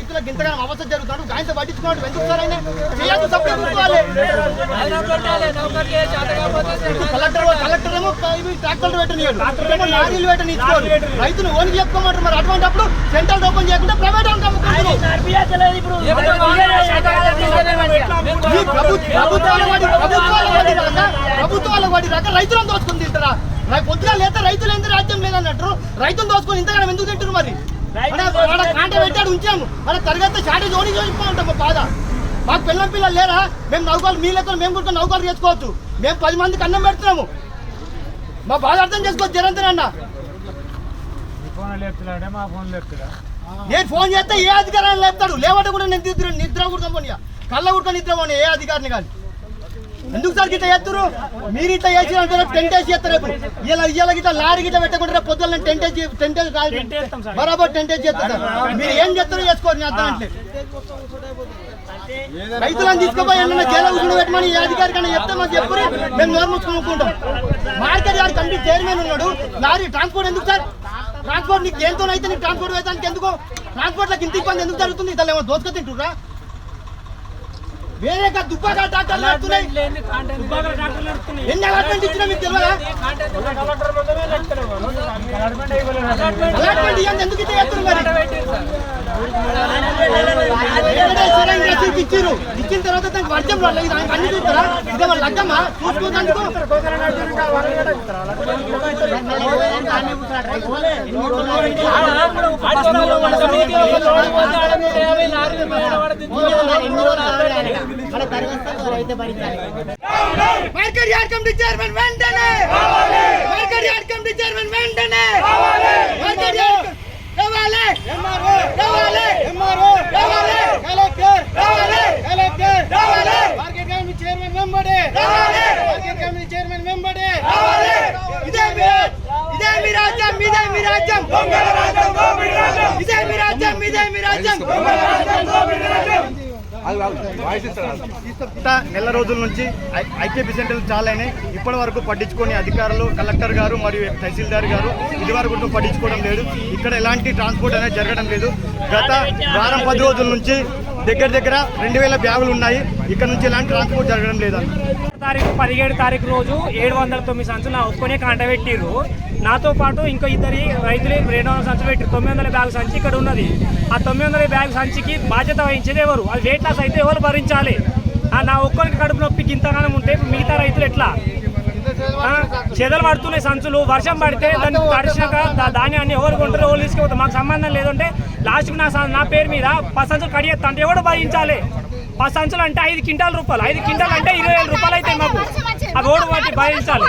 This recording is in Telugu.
రైతులకు ఇంతగా అవసరం జరుగుతున్నాడు ఆయనతో పట్టించుకున్నాడు ఎందుకు సార్ ఆయన? చేయొద్దు సపరేట్ కలెక్టర్ కలెక్టర్ ఏమో ట్రాక్టర్లు పెట్టనియాడు లారీలు పెట్టని రైతులు ఓనికి చెప్పుకోమంటారు. మరి అటువంటిప్పుడు సెంట్రల్ ఓపెన్ చేయకుండా ప్రైవేట్ అమ్ముకుంటున్నారు ప్రభుత్వాల వాడి రక రైతులను దోచుకుని తింటారా? రేపు పొద్దుగా లేదా రైతులు ఎందుకు రాజ్యం లేదన్నట్టు? రైతులు దోచుకొని ఇంతగానం ఎందుకు తింటారు మరి? కాంట పెట్టాడు ఉంచాము. మన తరగతి షార్టేజ్ ఓడి చూసిపోతాం మా బాధ. మాకు పిల్లల పిల్లలు లేరా? మేము నౌకలు మీ లెక్కలు మేము కూడా నౌకలు చేసుకోవచ్చు. మేము పది మందికి అన్నం పెడుతున్నాము. మా బాధ అర్థం చేసుకోవచ్చు జరంతరం అన్న నేను ఫోన్ చేస్తే ఏ అధికారాన్ని లేపుతాడు? లేవట కూడా నేను నిద్ర నిద్ర కూడా పోనీ కళ్ళ కూడా నిద్ర పోనీ ఏ అధికారిని కానీ. సార్ గిట్ట చేస్తారు మీరు ఇట్లా చేసిన టెంట్ వేసి చేస్తారు రేపు. ఇలా ఇవాళ గిట్ట లారీ గిట్ట పెట్టకుండా పొద్దున్న టెంట్ వేసి టెంట్ వేసి బరాబర్ టెంట్ వేసి చేస్తారు మీరు ఏం చేస్తారో చేసుకోండి అర్థం అంటే రైతులను తీసుకుపోయి ఏమన్నా జైలు కూర్చొని పెట్టమని ఏ అధికారి కన్నా చెప్తే మాకు చెప్పుని మేము నోరు మూసుకుంటాం మార్కెట్ యార్డ్ కమిటీ చైర్మన్ ఉన్నాడు. లారీ ట్రాన్స్పోర్ట్ ఎందుకు సార్? ట్రాన్స్పోర్ట్ నీకు దేంతో అయితే నీకు ట్రాన్స్పోర్ట్ వేయడానికి ఎందుకు? ట్రాన్స్పోర్ట్లకు ఇంత ఇబ్బంది ఎందుకు జరుగుతుంది? ఇతను ఏమో దోసుక తింటురా వేరే దుబ్బాగా డాక్టర్లు నడుస్తున్నాయి ఎన్ని అలాట్మెంట్ ఇచ్చినా మీకు తెలియదా అలాట్మెంట్ ఇవ్వండి ఎందుకు ఇట్లా చేస్తున్నారు మరి ఇచ్చిన తర్వాత దానికి వర్షం రాలేదు ఇది ఆయనకు అన్ని చూస్తారా ఇదే వాళ్ళ లగ్గమ్మా చూసుకున్నందుకు మార్కెట్ యార్డ్ కమిటీ చైర్మన్ వెంటనే మార్కెట్ యార్డ్ కమిటీ చైర్మన్ వెంటనే మార్కెట్ యార్డ్ కావాలి కావాలి కావాలి కలెక్టర్ కావాలి కలెక్టర్ కావాలి మార్కెట్ కమిటీ చైర్మన్ వెంబడే కావాలి మార్కెట్ కమిటీ చైర్మన్ వెంబడే కావాలి ఇదే మీ రాజ్- ఇదే మీ రాజ్యం ఇదే మీ రాజ్యం ఇదే మీ రాజ్యం ఇదే మీ రాజ్యం గత నెల రోజుల నుంచి ఐ- ఐకేపీ సెంటర్లు చాలా ఇప్పటి వరకు పట్టించుకొని అధికారులు కలెక్టర్ గారు మరియు తహసీల్దార్ గారు ఇది వరకు పట్టించుకోవడం లేదు. ఇక్కడ ఎలాంటి ట్రాన్స్పోర్ట్ అనేది జరగడం లేదు. గత వారం పది రోజుల నుంచి దగ్గర దగ్గర రెండు వేల బ్యాగులు ఉన్నాయి. ఇక్కడ నుంచి ఎలాంటి ట్రాన్స్పోర్ట్ జరగడం లేదన్న తారీఖు పదిహేడు తారీఖు రోజు ఏడు వందల తొమ్మిది సంచులు నా ఒక్కనే కాంట పెట్టిర్రు. నాతో పాటు ఇంకో ఇద్దరి రైతులు రెండు వందల సంచులు పెట్టారు తొమ్మిది వందల బ్యాగ్ సంచి ఇక్కడ ఉన్నది. ఆ తొమ్మిది వందల బ్యాగ్ సంచికి బాధ్యత వహించేది ఎవరు? అది వెయిట్ లాస్ అయితే ఎవరు భరించాలి? ఆ నా ఒక్కరికి కడుపు నొప్పికి ఇంతగానం ఉంటే మిగతా రైతులు ఎట్లా? చెదలు పడుతున్నాయి సంచులు. వర్షం పడితే దాన్ని తడిచినాక ధాన్యాన్ని ఎవరు కొంటారో ఎవరు తీసుకుపోతారు? మాకు సంబంధం లేదంటే లాస్ట్కి నా స- నా పేరు మీద పది సంచులు కడిగేస్తా అంటే ఎవడు భరించాలి? పది సంచులు అంటే ఐదు క్వింటాల రూపాయలు. ఐదు క్వింటాలు అంటే ఇరవై వేల రూపాయలు అయితే మాకు. ఆ రోడ్డు బట్టి భరించాలి.